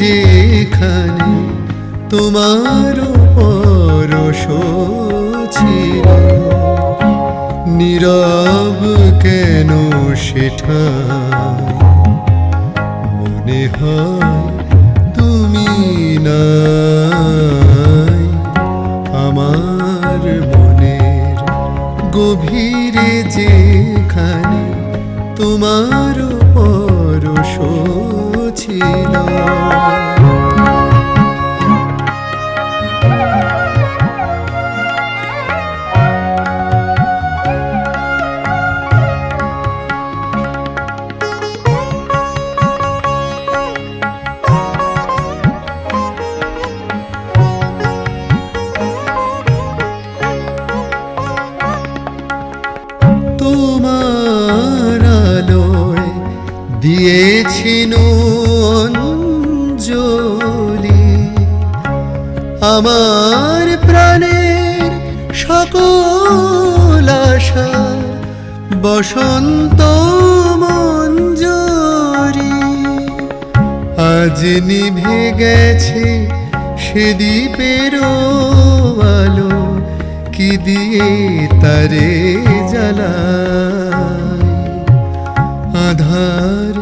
যেখানে তোমার পরশ ছিল নীরব কেন সেটা মনে হয় তুমি নাই। আমার মনের গভীরে যেখানে তোমার পরশ ছিল। দিয়েছিল অঞ্জলি আমার প্রাণের সকল আশার বসন্ত মঞ্জরি। আজ নিভে গেছে সে দ্বীপের আলো, কি দিয়ে তারে জ্বালায় আধার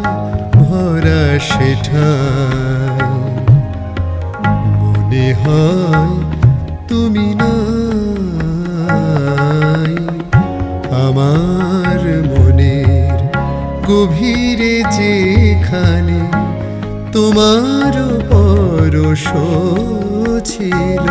ভরা সেঠায় মনে হয় তুমি নাই। আমার মনের গভীরে যেখানে তোমার পরশ ছিল।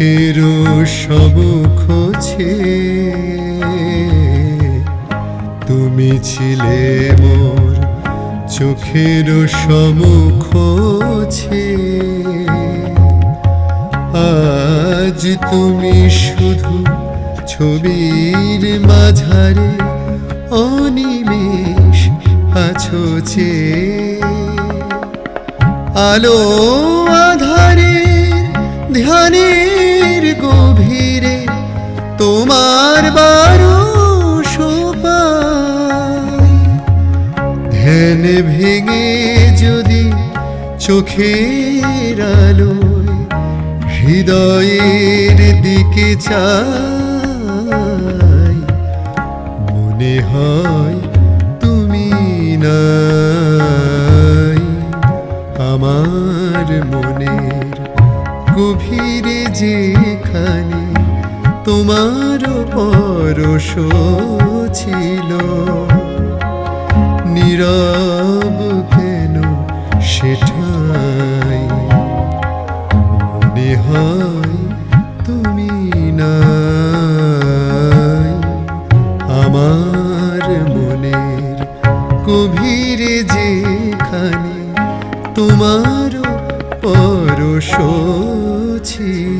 চোখের সব খোঁছে তুমি ছিলে মোর চোখের সমুখছে আজ তুমি শুধু ছবির মাঝারে অনিমেষ আছো চেয়ে আলো আধারে ধ্যানের চোখের আলোয় হৃদয়ের দিকে চাই। মনে হয় তুমি নাই। আমার মনের গভীরে যেখানে তোমার পরশ ছিল, নীরব যেখানে তোমার পরশ ছিল।